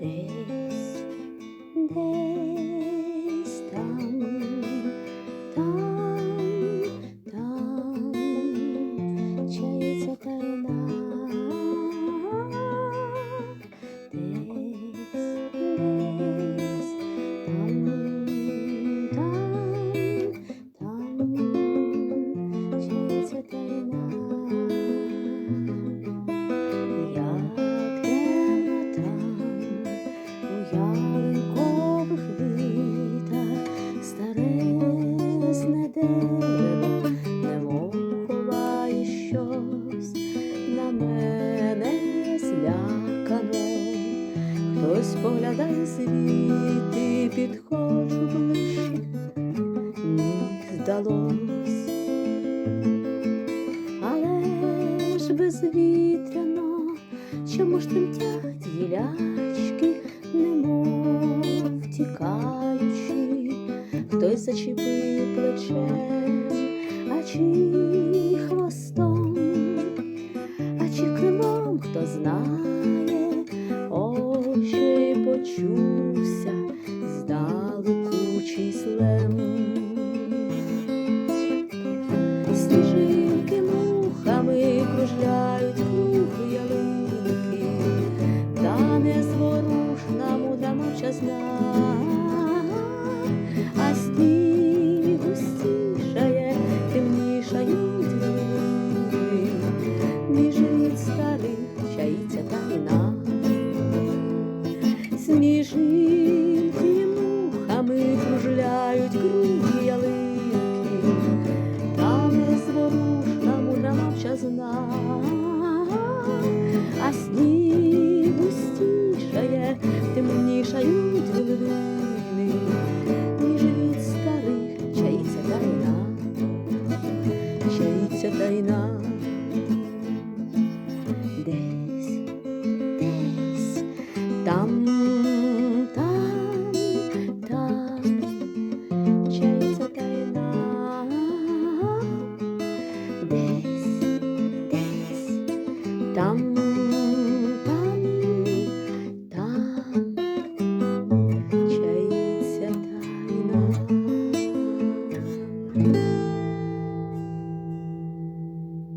Десь, десь там, там, там чається тайна. Ялинкових вітах старезне дерево, немов щось на мене злякано. Хтось поглядає звідти, підходжу ближче, ні, здалось. Але ж безвітряно, чому ж тремтять гілячки, немов тікаючи, хтось зачепив плече, а чи хвостом, а чи крилом, хто знає, очі почувся You. дай нам десь, десь там, там, там, чай задай нам десь, десь там.